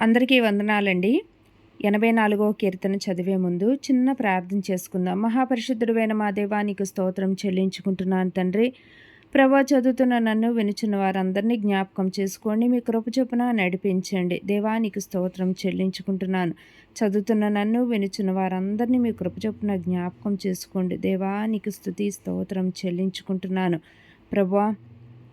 అందరికీ వందనాలండి. ఎనభై నాలుగో కీర్తన చదివే ముందు చిన్న ప్రార్థన చేసుకుందాం. మహాపరిశుద్ధుడైన మా దేవానికి స్తోత్రం చెల్లించుకుంటున్నాను తండ్రి. ప్రభా చదువుతున్న నన్ను వినుచున్న వారందరినీ జ్ఞాపకం చేసుకోండి. మీ కృప చొప్పున నడిపించండి. దేవానికి స్తోత్రం చెల్లించుకుంటున్నాను. చదువుతున్న నన్ను వినుచున్న వారందరినీ మీ కృప చొప్పున జ్ఞాపకం చేసుకోండి. దేవానికి స్థుతి స్తోత్రం చెల్లించుకుంటున్నాను. ప్రభా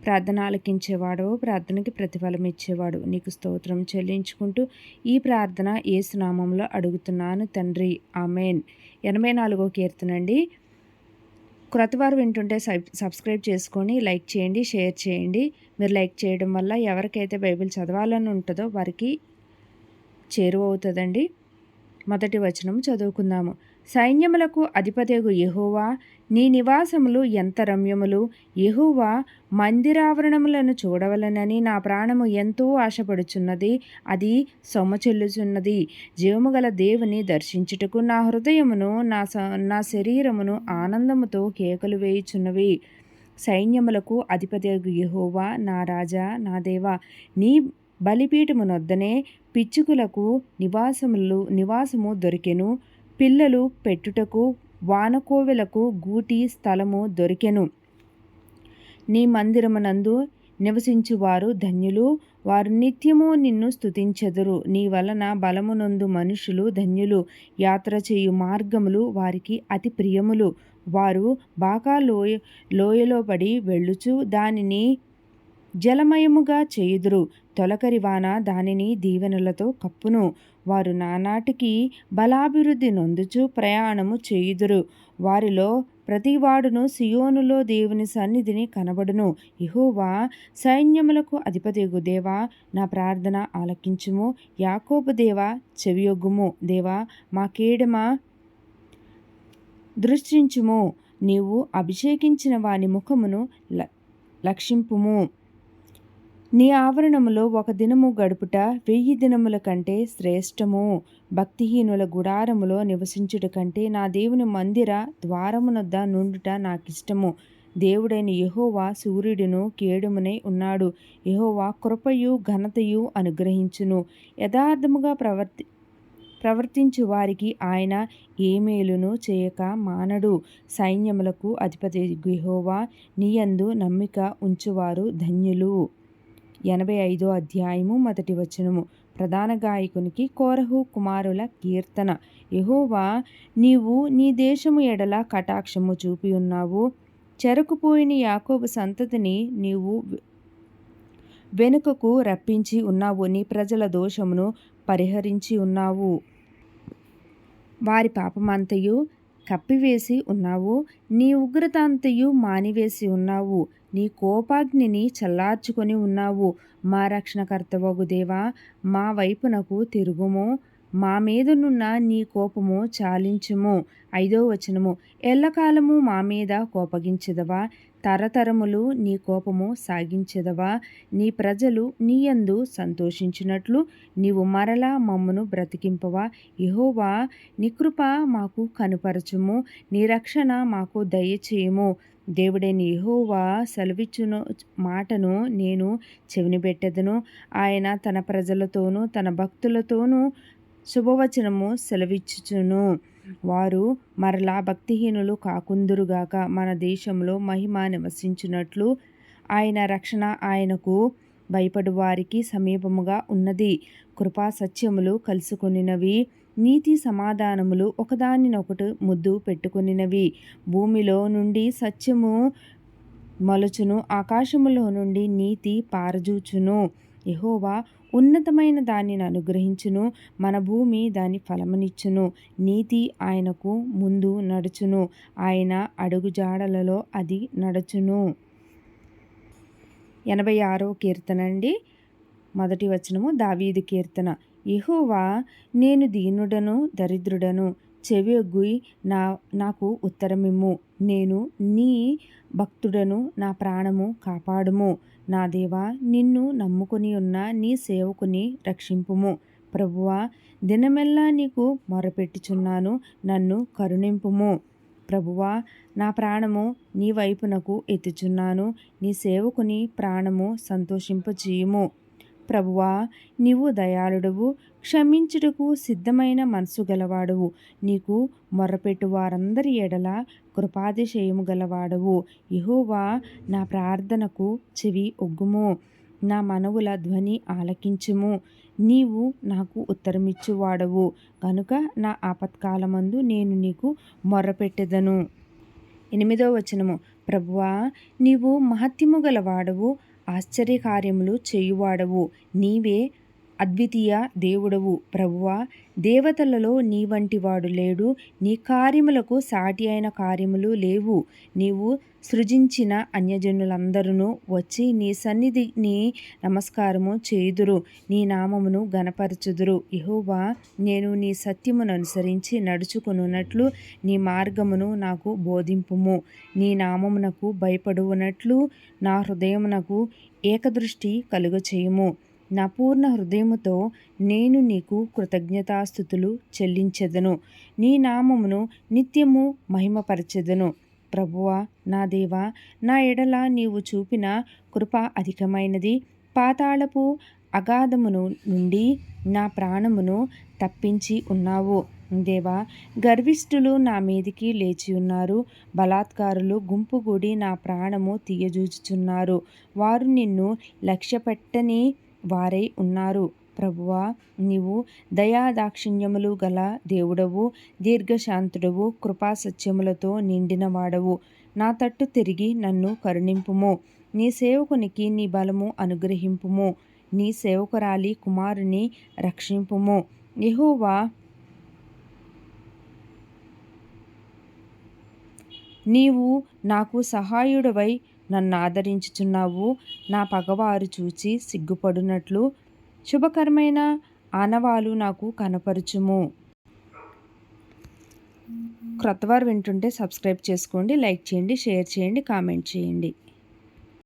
ప్రార్థన ఆలకించేవాడు ప్రార్థనకి ప్రతిఫలం ఇచ్చేవాడు నీకు స్తోత్రం చెల్లించుకుంటూ ఈ ప్రార్థన ఏ స్నామంలో అడుగుతున్నాను తండ్రి. ఆమెన్. ఎనభై నాలుగో కీర్తనండి క్రొత్తవారు వింటుంటే సబ్స్క్రైబ్ చేసుకొని లైక్ చేయండి షేర్ చేయండి. మీరు లైక్ చేయడం వల్ల ఎవరికైతే బైబిల్ చదవాలని ఉంటుందో వారికి చేరువవుతుందండి. మొదటి వచనం చదువుకుందాము. సైన్యములకు అధిపతేగు యహోవా నీ నివాసములు ఎంత రమ్యములు? యహోవా మందిరావరణములను చూడవలనని నా ప్రాణము ఎంతో ఆశపడుచున్నది. అది సొమ్మచెల్లుచున్నది జీవము గల దేవుని దర్శించుటకు నా హృదయమును నా నా శరీరమును ఆనందముతో కేకలు వేయుచున్నవి. సైన్యములకు అధిపతి యహోవా నా రాజా నా దేవా నీ బలిపీఠమునొద్దనే పిచ్చుకులకు నివాసములు నివాసము దొరికెను. పిల్లలు పెట్టుటకు వానకోవెలకు గూటి స్థలము దొరికెను. నీ మందిరమునందు నివసించువారు ధన్యులు. వారు నిత్యము నిన్ను స్థుతించెదరు నీ వలన బలమునందు మనుషులు ధన్యులు. యాత్ర చేయు మార్గములు వారికి అతి ప్రియములు. వారు బాగా లోయ లోయలో పడి వెళ్ళుచు దానిని జలమయముగా చేయుదురు. తొలకరి వాన దానిని దీవెనలతో కప్పును. వారు నానాటికి బలాభివృద్ధి నొందుచు ప్రయాణము చేయుదురు. వారిలో ప్రతివాడును సియోనులో దేవుని సన్నిధిని కనబడును. ఇహోవా సైన్యములకు అధిపతిగు దేవా నా ప్రార్థన ఆలకించుము. యాకోబు దేవా చెవియొగ్గుము. దేవా మా కేడమా దృష్టించుము. నీవు అభిషేకించిన వాని ముఖమును లక్షింపుము. నీ ఆవరణములో ఒక దినము గడుపుట వెయ్యి దినముల కంటే శ్రేష్టము. భక్తిహీనుల గుడారములో నివసించుట కంటే నా దేవుని మందిర ద్వారమునొద్ద నుండుట నాకిష్టము. దేవుడైన యహోవా సూర్యుడును కేడుమునై ఉన్నాడు. యహోవా కృపయు ఘనతయు అనుగ్రహించును. యథార్థముగా ప్రవర్తి ప్రవర్తించు వారికి ఆయన ఏమేలును చేయక మానడు. సైన్యములకు అధిపతి గుహోవా నీయందు నమ్మిక ఉంచువారు ధన్యులు. ఎనభై ఐదో అధ్యాయము మొదటి వచనము. ప్రధాన గాయకునికి కోరహు కుమారుల కీర్తన. యహోవా నీవు నీ దేశము ఎడల కటాక్షము చూపి ఉన్నావు. చెరకుపోయిన యాకోబు సంతతిని నీవు వెనుకకు రప్పించి ఉన్నావు. నీ ప్రజల దోషమును పరిహరించి ఉన్నావు. వారి పాపమంతయు కప్పివేసి ఉన్నావు. నీ ఉగ్రత అంతయు మానివేసి ఉన్నావు. నీ కోపాగ్నిని చల్లార్చుకొని ఉన్నావు. మా రక్షణకర్తవగు దేవా మా వైపునకు తిరుగుము. మా మీదనున్న నీ కోపము చాలించుము. ఐదో వచనము. ఎల్లకాలము మా మీద కోపగించదవా? తరతరములు నీ కోపము సాగించదవా? నీ ప్రజలు నీయందు సంతోషించినట్లు నీవు మరలా మమ్మను బ్రతికింపవా? ఇహోవా నికృప మాకు కనుపరచుము. నీ రక్షణ మాకు దయచేయము. దేవుడైన యహోవా సెలవిచ్చును మాటను నేను చెవినిపెట్టెదను ఆయన తన ప్రజలతోనూ తన భక్తులతోనూ శుభవచనము సెలవిచ్చుచును. వారు మరలా భక్తిహీనులు కాకుందురుగాక మన దేశంలో మహిమ నివసించినట్లు ఆయన రక్షణ ఆయనకు భయపడు వారికి సమీపముగా ఉన్నది. కృపా సత్యములు కలుసుకొనినవి నీతి సమాధానములు ఒకదానినొకటి ముద్దు పెట్టుకునినవి. భూమిలో నుండి సత్యము మలుచును ఆకాశములో నుండి నీతి పారజూచును. యహోవా ఉన్నతమైన దానిని అనుగ్రహించును. మన భూమి దాని ఫలమునిచ్చును. నీతి ఆయనకు ముందు నడుచును. ఆయన అడుగుజాడలలో అది నడుచును. ఎనభై ఆరో కీర్తన అండి. మొదటి వచనము దావీది కీర్తన. యహోవా నేను దీనుడను దరిద్రుడను చెవియొగ్గుయి నా నాకు ఉత్తరమిమ్ము. నేను నీ భక్తుడను నా ప్రాణము కాపాడుము. నా దేవా నిన్ను నమ్ముకుని ఉన్న నీ సేవకుని రక్షింపుము. ప్రభువా దినమెల్లా నీకు మొరపెట్టుచున్నాను నన్ను కరుణింపుము. ప్రభువా నా ప్రాణము నీ వైపునకు ఎత్తుచున్నాను నీ సేవకుని ప్రాణము సంతోషింపచేయుము ప్రభువా నీవు దయాళుడువు క్షమించుటకు సిద్ధమైన మనసు గలవాడువు. నీకు మొరపెట్టు వారందరి ఎడల కృపాతిశయము గలవాడవు. యహోవా నా ప్రార్థనకు చెవి ఒగ్గుము నా మనవుల ధ్వని ఆలకించుము. నీవు నాకు ఉత్తరమిచ్చువాడవు కనుక నా ఆపత్కాలమందు నేను నీకు మొర్రపెట్టెదను. ఎనిమిదో వచనము. ప్రభువా నీవు మహత్యము గలవాడవు ఆశ్చర్యకార్యములు చేయువాడవు. నీవే అద్వితీయ దేవుడవు ప్రభువా దేవతలలో నీ వంటి వాడు లేడు నీ కార్యములకు సాటి అయిన కార్యములు లేవు. నీవు సృజించిన అన్యజనులందరూ వచ్చి నీ సన్నిధిని నమస్కారము చేయుదురు నీ నామమును గనపరచుదురు ఇహోవా నేను నీ సత్యమును అనుసరించి నడుచుకునున్నట్లు నీ మార్గమును నాకు బోధింపుము. నీ నామమునకు భయపడువునట్లు నా హృదయమునకు ఏకదృష్టి కలుగచేయుము. నా పూర్ణ హృదయముతో నేను నీకు కృతజ్ఞతాస్థుతులు చెల్లించెదను. నీ నామమును నిత్యము మహిమపరచెదను. ప్రభువా నా దేవా నా ఎడల నీవు చూపిన కృప అధికమైనది. పాతాళపు అగాధమును నుండి నా ప్రాణమును తప్పించి ఉన్నావు. దేవా గర్విష్ఠులు నా మీదికి లేచి ఉన్నారు. బలాత్కారులు గుంపుగూడి నా ప్రాణము తీయజూచుచున్నారు. వారు నిన్ను లక్ష్యపెట్టని వారై ఉన్నారు. ప్రభువా నీవు దయాదాక్షిణ్యములు గల దేవుడవు దీర్ఘశాంతుడవు కృపాసత్యములతో నిండిన వాడవు. నా తట్టు తిరిగి నన్ను కరుణింపుము. నీ సేవకునికి నీ బలము అనుగ్రహింపుము. నీ సేవకురాలి కుమారుని రక్షింపుము. యహోవా నీవు నాకు సహాయుడవై నన్ను ఆదరించుచున్నావు నా పగవారు చూచి సిగ్గుపడునట్లు శుభకరమైన ఆనవాలు నాకు కనపరుచుము. క్రొత్తవారు వింటుంటే సబ్స్క్రైబ్ చేసుకోండి లైక్ చేయండి షేర్ చేయండి కామెంట్ చేయండి.